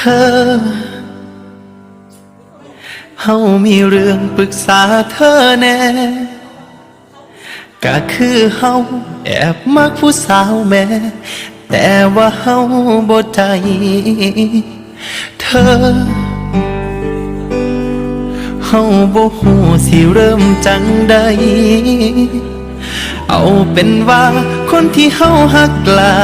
ธอเฮามีเรื่องปรึกษาเธอแน่ก็คือเฮาแอบมักผู้สาวแม่ แต่ว่าเฮาบ่ใจเธอเฮาบ่ฮู้สิเริ่มจังใดเอาเป็นว่าคนที่เฮาหักหลา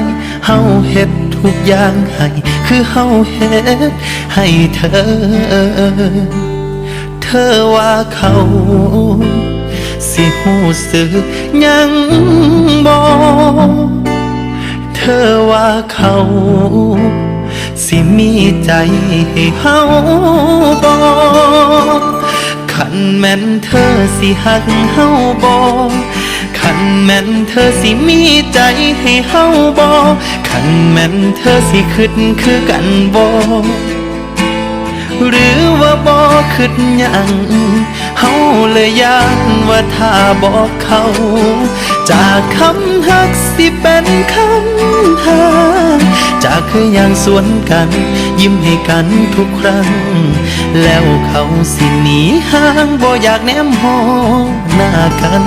ยเฮาเฮ็ด ทุกอย่างให้คือเฮาเฮ็ดให้เธอ เธอว่าเขาสิหูสึกยังบ่เธอว่าเขาสิมีใจให้เฮาบ่ขันแม่นเธอสิหักเฮาบ่ขันแม่นเธอสิมีใจให้เฮาบ่ ขันแม่นเธอสิคิดคือกันบ่หรือว่าบอกคิดยังเฮาเลยยานว่าถ้าบอกเขา จากคำฮักสิเป็นคำหาจากเคยอย่างสวนกัน ยิ้มให้กันทุกครั้ง แล้วเขาสิหนีห่างบ่อยากแนมหองหน้ากัน